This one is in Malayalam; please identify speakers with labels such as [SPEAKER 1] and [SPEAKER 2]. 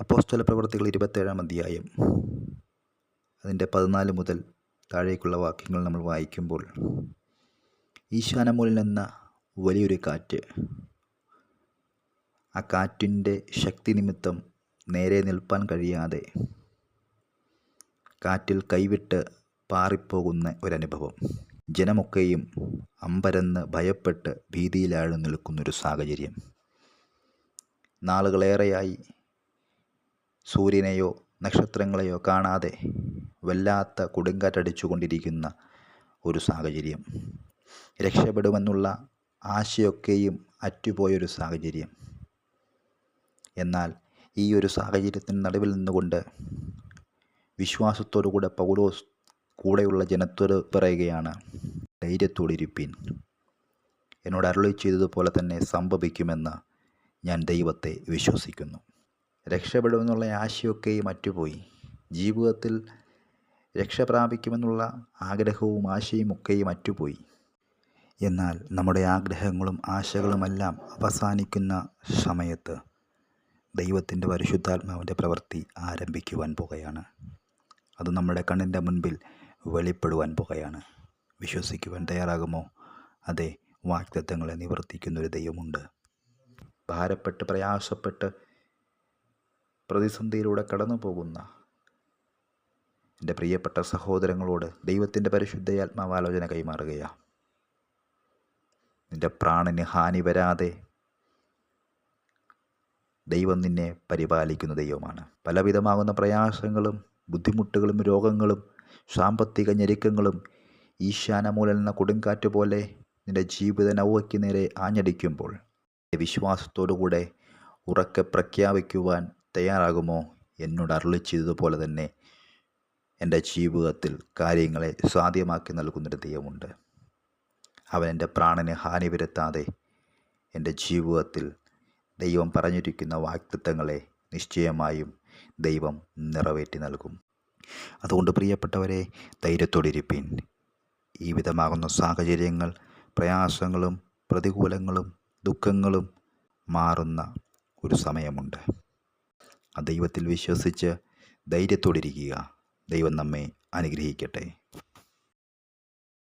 [SPEAKER 1] അപ്പോസ്തല പ്രവർത്തികൾ ഇരുപത്തേഴാം അധ്യായം. അതിന്റെ പതിനാല് മുതൽ താഴേക്കുള്ള വാക്യങ്ങൾ നമ്മൾ വായിക്കുമ്പോൾ ഈശാനമൂലിൽ എന്ന വലിയൊരു കാറ്റ് ആ കാറ്റിന്റെ ശക്തി നിമിത്തം നേരെ നിൽപ്പാൻ കഴിയാതെ കാറ്റിൽ കൈവിട്ട് പാറിപ്പോകുന്ന ഒരനുഭവം. ജനമൊക്കെയും അമ്പരന്ന് ഭയപ്പെട്ട് ഭീതിയിലാഴ്ന്നു നിൽക്കുന്നൊരു സാഹചര്യം. നാളുകളേറെയായി സൂര്യനെയോ നക്ഷത്രങ്ങളെയോ കാണാതെ വല്ലാത്ത കൊടുങ്കാറ്റടിച്ചുകൊണ്ടിരിക്കുന്ന ഒരു സാഹചര്യം. രക്ഷപ്പെടുമെന്നുള്ള ആശയൊക്കെയും അറ്റുപോയൊരു സാഹചര്യം. എന്നാൽ ഈ ഒരു സാഹചര്യത്തിന് നടുവിൽ നിന്നുകൊണ്ട് വിശ്വാസത്തോടു കൂടെ പൗലോസ് കൂടെയുള്ള ജനത്തോട് പറയുകയാണ് ധൈര്യത്തോടിരിപ്പീൻ. എന്നോട് അരുളി ചെയ്തതുപോലെ തന്നെ സംഭവിക്കുമെന്ന് ഞാൻ ദൈവത്തെ വിശ്വസിക്കുന്നു. രക്ഷപ്പെടുമെന്നുള്ള ആശയൊക്കെ മറ്റുപോയി. ജീവിതത്തിൽ രക്ഷ പ്രാപിക്കുമെന്നുള്ള ആഗ്രഹവും ആശയും ഒക്കെയും മറ്റുപോയി. എന്നാൽ നമ്മുടെ ആഗ്രഹങ്ങളും ആശകളുമെല്ലാം അവസാനിക്കുന്ന സമയത്ത് ദൈവത്തിന്റെ പരിശുദ്ധാത്മാവിന്റെ പ്രവൃത്തി ആരംഭിക്കുവാൻ പോകുകയാണ് അത് നമ്മുടെ കണ്ണിന്റെ മുൻപിൽ വെളിപ്പെടുവാൻ പോകുകയാണ് വിശ്വസിക്കുവാൻ തയ്യാറാകുമോ? അതെ വാക്തത്വങ്ങളെ നിവർത്തിക്കുന്നൊരു ദൈവമുണ്ട്. ഭാരപ്പെട്ട് പ്രയാസപ്പെട്ട് പ്രതിസന്ധിയിലൂടെ കടന്നു പോകുന്ന എന്റെ പ്രിയപ്പെട്ട സഹോദരങ്ങളോട് ദൈവത്തിന്റെ പരിശുദ്ധ ആത്മാവാലോചന കൈമാറുകയാണ് നിന്റെ പ്രാണന് ഹാനി വരാതെ ദൈവം നിന്നെ പരിപാലിക്കുന്ന ദൈവമാണ്. പലവിധമാകുന്ന പ്രയാസങ്ങളും ബുദ്ധിമുട്ടുകളും രോഗങ്ങളും സാമ്പത്തിക ഞെരുക്കങ്ങളും ഈശാനമൂലൽ എന്ന കൊടുങ്കാറ്റ് പോലെ നിന്റെ ജീവിത നൗവയ്ക്ക് നേരെ ആഞ്ഞടിക്കുമ്പോൾ വിശ്വാസത്തോടുകൂടെ ഉറക്കെ പ്രഖ്യാപിക്കുവാൻ തയ്യാറാകുമോ എന്നോട് അരുളി ചെയ്തതുപോലെ തന്നെ എന്റെ ജീവിതത്തിൽ കാര്യങ്ങളെ സാധ്യമാക്കി നൽകുന്നൊരു ദൈവമുണ്ട്. അവൻ എന്റെ പ്രാണന് ഹാനി വരുത്താതെ എന്റെ ജീവിതത്തിൽ ദൈവം പറഞ്ഞിരിക്കുന്ന വാക്തത്വങ്ങളെ നിശ്ചയമായും ദൈവം നിറവേറ്റി നൽകും. അതുകൊണ്ട് പ്രിയപ്പെട്ടവരെ ധൈര്യത്തോടിരിപ്പീൻ. ഈ വിധമാകുന്ന സാഹചര്യങ്ങൾ പ്രയാസങ്ങളും പ്രതികൂലങ്ങളും ദുഃഖങ്ങളും മാറുന്ന ഒരു സമയമുണ്ട്. ആ ദൈവത്തിൽ വിശ്വസിച്ച് ധൈര്യത്തോടിരിക്കുക. ദൈവം നമ്മെ അനുഗ്രഹിക്കട്ടെ.